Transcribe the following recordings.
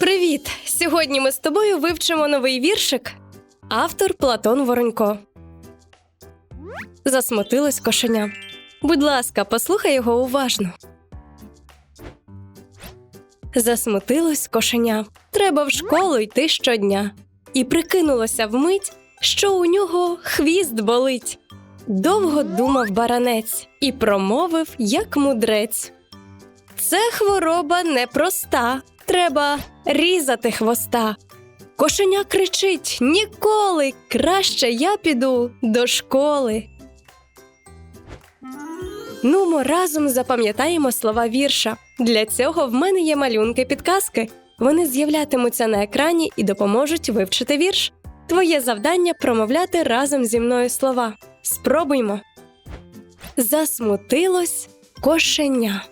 Привіт! Сьогодні ми з тобою вивчимо новий віршик. Автор Платон Воронько. Засмутилось кошеня. Будь ласка, послухай його уважно. Засмутилось кошеня. Треба в школу йти щодня. І прикинулося вмить, що у нього хвіст болить. Довго думав баранець і промовив, як мудрець. Це хвороба непроста. Треба різати хвоста. Кошеня кричить ніколи. Краще я піду до школи. Нумо разом запам'ятаємо слова вірша. Для цього в мене є малюнки підказки. Вони з'являтимуться на екрані і допоможуть вивчити вірш. Твоє завдання промовляти разом зі мною слова. Спробуймо. Засмутилось кошеня.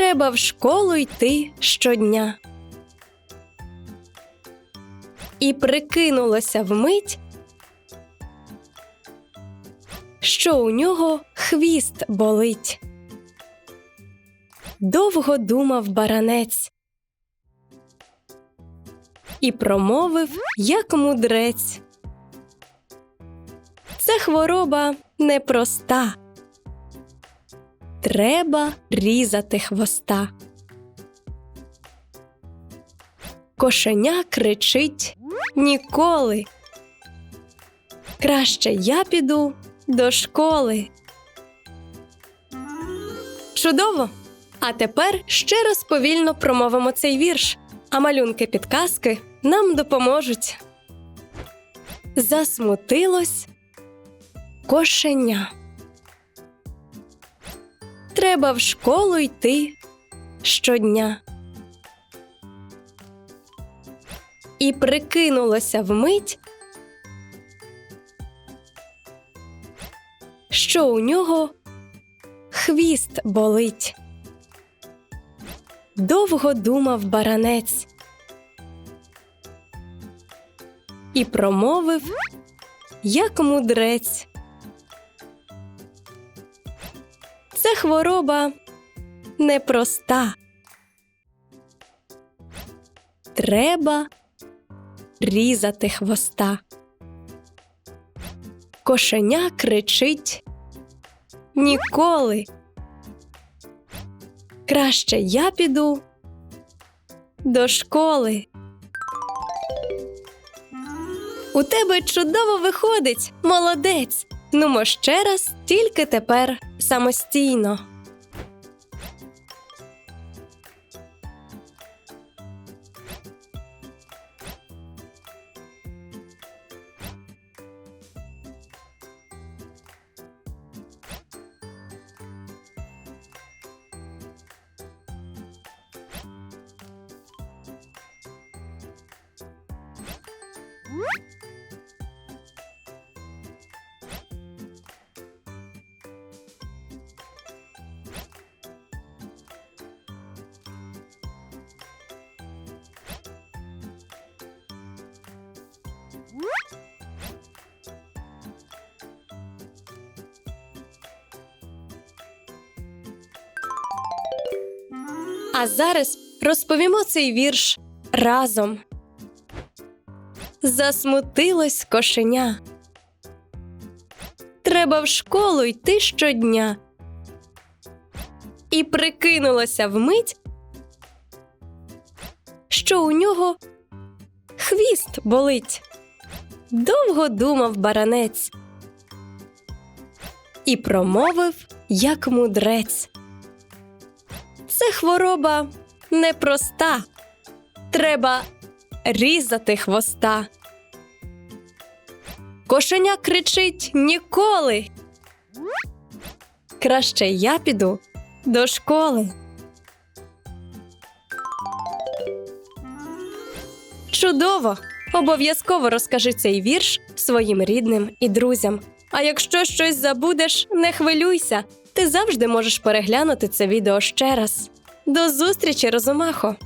Треба в школу йти щодня. І прикинулося вмить, що у нього хвіст болить. Довго думав баранець і промовив, як мудрець. Це хвороба непроста. Треба різати хвоста. Кошеня кричить ніколи. Краще я піду до школи. Чудово! А тепер ще раз повільно промовимо цей вірш, а малюнки підказки нам допоможуть. Засмутилось кошеня. Треба в школу йти щодня. І прикинулося вмить, що у нього хвіст болить. Довго думав баранець і промовив, як мудрець. Це хвороба непроста. Треба різати хвоста. Кошеня кричить ніколи. Краще я піду до школи. У тебе чудово виходить, молодець. Нумо ще раз, тільки тепер самостійно. А зараз розповімо цей вірш разом. Засмутилось кошеня. Треба в школу йти щодня. І прикинулося вмить, що у нього хвіст болить. Довго думав баранець і промовив, як мудрець. Це хвороба непроста. Треба різати хвоста. Кошеня кричить ніколи. Краще я піду до школи. Чудово! Обов'язково розкажи цей вірш своїм рідним і друзям. А якщо щось забудеш, не хвилюйся. Ти завжди можеш переглянути це відео ще раз. До зустрічі, Розумахо!